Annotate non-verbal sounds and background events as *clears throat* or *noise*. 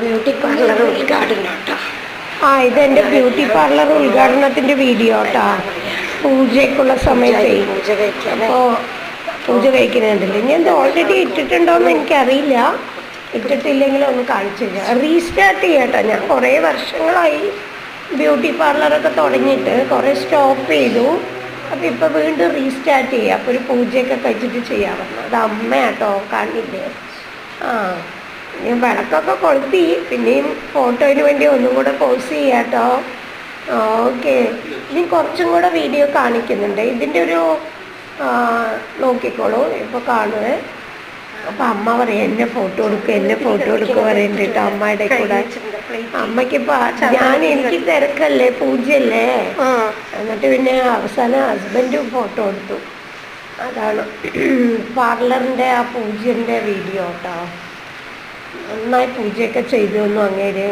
Beauty parlour ഉദ്ഘാടനം കേട്ടോ ആ ഇതെന്റെ ബ്യൂട്ടി പാർലർ ഉദ്ഘാടനത്തിന്റെ വീഡിയോ കേട്ടാ പൂജയ്ക്കുള്ള സമയത്തെ. പൂജ കഴിക്കാൻ പൂജ കഴിക്കുന്നുണ്ടല്ലോ? ഇനി എന്താ ഓൾറെഡി ഇട്ടിട്ടുണ്ടോന്ന് എനിക്കറിയില്ല. ഇട്ടിട്ടില്ലെങ്കിൽ ഒന്ന് കാണിച്ചില്ല റീസ്റ്റാർട്ട് ചെയ്യട്ടോ. ഞാൻ കുറേ വർഷങ്ങളായി ബ്യൂട്ടി പാർലറൊക്കെ തുടങ്ങിയിട്ട് കുറേ സ്റ്റോപ്പ് ചെയ്തു. അപ്പോൾ ഇപ്പോൾ വീണ്ടും റീസ്റ്റാർട്ട് ചെയ്യാം. അപ്പോൾ ഒരു പൂജയൊക്കെ കഴിച്ചിട്ട് ചെയ്യാറുണ്ട് അത് അമ്മയാട്ടോ കാണില്ലേ? ആ. ഞാൻ വിളക്കൊക്കെ കൊളുത്തി പിന്നെയും ഫോട്ടോയിന് വേണ്ടി ഒന്നും കൂടെ പോസ് ചെയ്യാട്ടോ ഓക്കെ. ഇനി കുറച്ചും കൂടെ വീഡിയോ കാണിക്കുന്നുണ്ട്. ഇതിന്റെ ഒരു നോക്കിക്കോളൂ ഇപ്പോൾ കാണുവേ. അപ്പം അമ്മ പറയും എന്നെ ഫോട്ടോ എടുക്കുക എന്നെ ഫോട്ടോ എടുക്കുക പറയുന്നുണ്ട് കേട്ടോ അമ്മയുടെ കൂടെ. അമ്മയ്ക്കിപ്പോൾ ഞാൻ എനിക്ക് തിരക്കല്ലേ പൂജയല്ലേ? എന്നിട്ട് പിന്നെ അവസാനം ഹസ്ബൻഡും ഫോട്ടോ എടുത്തു. അതാണ് *clears throat* പാർലറിന്റെ ആ പൂജന്റെ വീഡിയോ കേട്ടോ നന്നായി പൂജയൊക്കെ ചെയ്തു എന്നും അങ്ങേര്